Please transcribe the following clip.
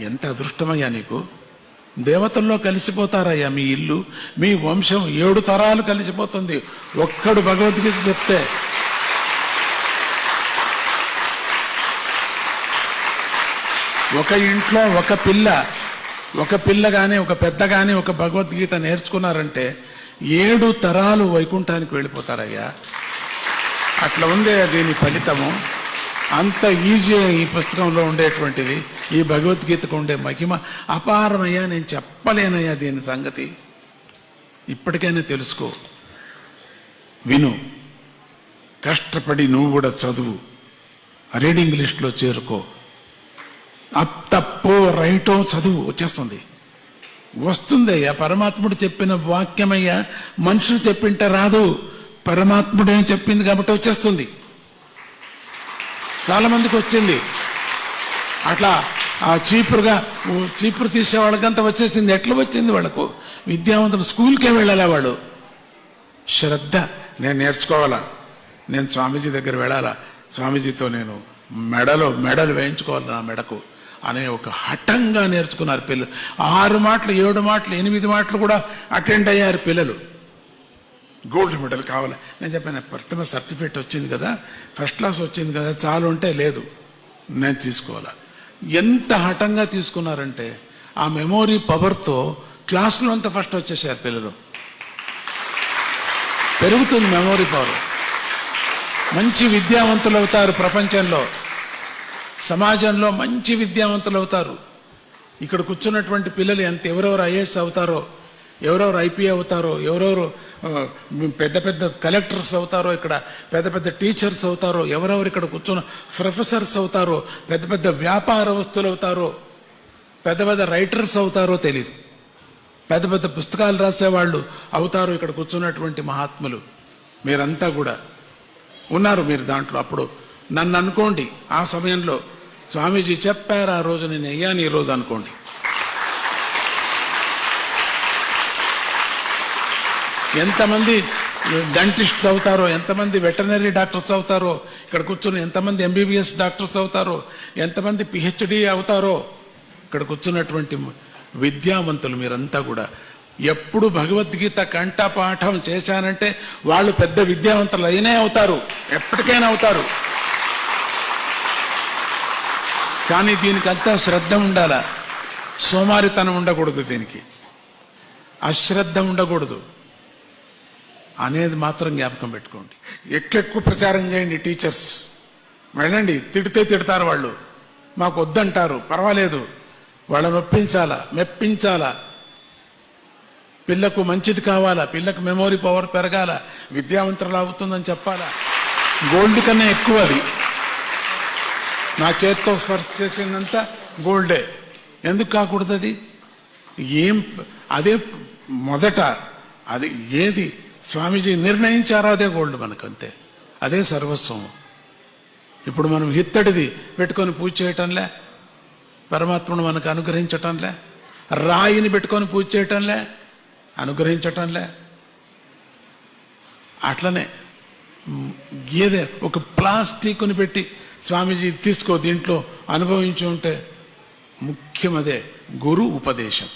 ఎంత అదృష్టమయ్యా నీకు? దేవతల్లో కలిసిపోతారయ్యా మీ ఇల్లు మీ వంశం ఏడు తరాలు కలిసిపోతుంది. ఒక్కడు భగవద్గీత చెప్తే. ఒక ఇంట్లో ఒక పిల్ల ఒక పిల్ల కానీ ఒక పెద్ద కానీ ఒక భగవద్గీత నేర్చుకున్నారంటే ఏడు తరాలు వైకుంఠానికి వెళ్ళిపోతారయ్యా. అట్లా ఉందే దీని ఫలితము. అంత ఈజీ ఈ పుస్తకంలో ఉండేటువంటిది. ఈ భగవద్గీతకు ఉండే మహిమ అపారమయ్యా నేను చెప్పలేనయ్యా దీని సంగతి. ఇప్పటికైనా తెలుసుకో. విను. కష్టపడి నువ్వు కూడా చదువు. రీడింగ్ లిస్ట్లో చేరుకో. అప్ తప్పో రైటో చదువు వచ్చేస్తుంది. వస్తుందయ్యా పరమాత్ముడు చెప్పిన వాక్యమయ్యా మనుషులు చెప్పింటే రాదు. పరమాత్ముడే చెప్పింది కాబట్టి వచ్చేస్తుంది. చాలా మందికి వచ్చింది. అట్లా ఆ చీపురుగా చీపురు తీసే వాళ్ళకంతా వచ్చేసింది. ఎట్లా వచ్చింది వాళ్ళకు? విద్యావంతం స్కూల్కే వెళ్ళాలా వాళ్ళు శ్రద్ధ. నేను నేర్చుకోవాలా? నేను స్వామీజీ దగ్గర వెళ్ళాలా? స్వామీజీతో నేను మెడలో మెడలు వేయించుకోవాలి నా మెడకు? అనే ఒక హఠంగా నేర్చుకున్నారు పిల్లలు. ఆరు మాటలు ఏడు మాటలు ఎనిమిది మాటలు కూడా అటెండ్ అయ్యారు పిల్లలు. గోల్డ్ మెడల్ కావాలి. నేను చెప్పాను ప్రథమ సర్టిఫికేట్ వచ్చింది కదా ఫస్ట్ క్లాస్ వచ్చింది కదా చాలు ఉంటే లేదు. నేను తీసుకోవాలా? ఎంత హఠంగా తీసుకున్నారంటే ఆ మెమోరీ పవర్తో క్లాసులో అంతా ఫస్ట్ వచ్చేసారు పిల్లలు. పెరుగుతుంది మెమోరీ పవర్. మంచి విద్యావంతులు అవుతారు ప్రపంచంలో. సమాజంలో మంచి విద్యావంతులు అవుతారు. ఇక్కడ కూర్చున్నటువంటి పిల్లలు ఎంత ఎవరెవరు ఐఏఎస్ అవుతారో ఎవరెవరు ఐపీ అవుతారో ఎవరెవరు పెద్ద పెద్ద కలెక్టర్స్ అవుతారో ఇక్కడ పెద్ద పెద్ద టీచర్స్ అవుతారో ఎవరెవరు ఇక్కడ కూర్చున్న ప్రొఫెసర్స్ అవుతారో పెద్ద పెద్ద వ్యాపారవస్తులు అవుతారో పెద్ద పెద్ద రైటర్స్ అవుతారో తెలియదు పెద్ద పెద్ద పుస్తకాలు రాసేవాళ్ళు అవుతారు ఇక్కడ కూర్చున్నటువంటి మహాత్ములు. మీరంతా కూడా ఉన్నారు మీరు దాంట్లో అప్పుడు. నన్ను అనుకోండి ఆ సమయంలో స్వామీజీ చెప్పారు ఆ రోజు నేను అయ్యాను ఈ రోజు అనుకోండి. ఎంతమంది డెంటిస్ట్స్ అవుతారో ఎంతమంది వెటనరీ డాక్టర్స్ అవుతారో ఇక్కడ కూర్చుని ఎంతమంది ఎంబీబీఎస్ డాక్టర్స్ అవుతారో ఎంతమంది పిహెచ్డి అవుతారో ఇక్కడ కూర్చున్నటువంటి విద్యావంతులు మీరంతా కూడా ఎప్పుడు భగవద్గీత కంఠపాఠం చేశానంటే వాళ్ళు పెద్ద విద్యావంతులు అయినే అవుతారు ఎప్పటికైనా అవుతారు. కానీ దీనికంతా శ్రద్ధ ఉండాలా? సోమారితనం ఉండకూడదు దీనికి. అశ్రద్ధ ఉండకూడదు. అనేది మాత్రం జ్ఞాపకం పెట్టుకోండి. ఎక్కువ ప్రచారం చేయండి టీచర్స్. వెళ్ళండి తిడితే తిడతారు వాళ్ళు. మాకు వద్దంటారు పర్వాలేదు. వాళ్ళని ఒప్పించాలా? మెప్పించాలా? పిల్లకు మంచిది కావాలా? పిల్లకు మెమోరీ పవర్ పెరగాల? విద్యావంతులు అవుతుందని చెప్పాలా? గోల్డ్ కన్నా ఎక్కువ అది. నా చేత్తో స్పర్శ చేసిందంతా గోల్డే. ఎందుకు కాకూడదు అది? ఏం అదే మొదట అది ఏది? స్వామీజీ నిర్ణయించారో అదే గోల్డ్ మనకు అంతే అదే సర్వస్వం. ఇప్పుడు మనం హిత్తడిది పెట్టుకొని పూజ చేయటంలే పరమాత్మను మనకు అనుగ్రహించటంలే రాయిని పెట్టుకొని పూజ చేయటంలే అనుగ్రహించటంలే. అట్లనే గేదె ఒక ప్లాస్టిక్ని పెట్టి స్వామీజీ తీసుకో దీంట్లో అనుభవించి ఉంటే ముఖ్యం గురు ఉపదేశం.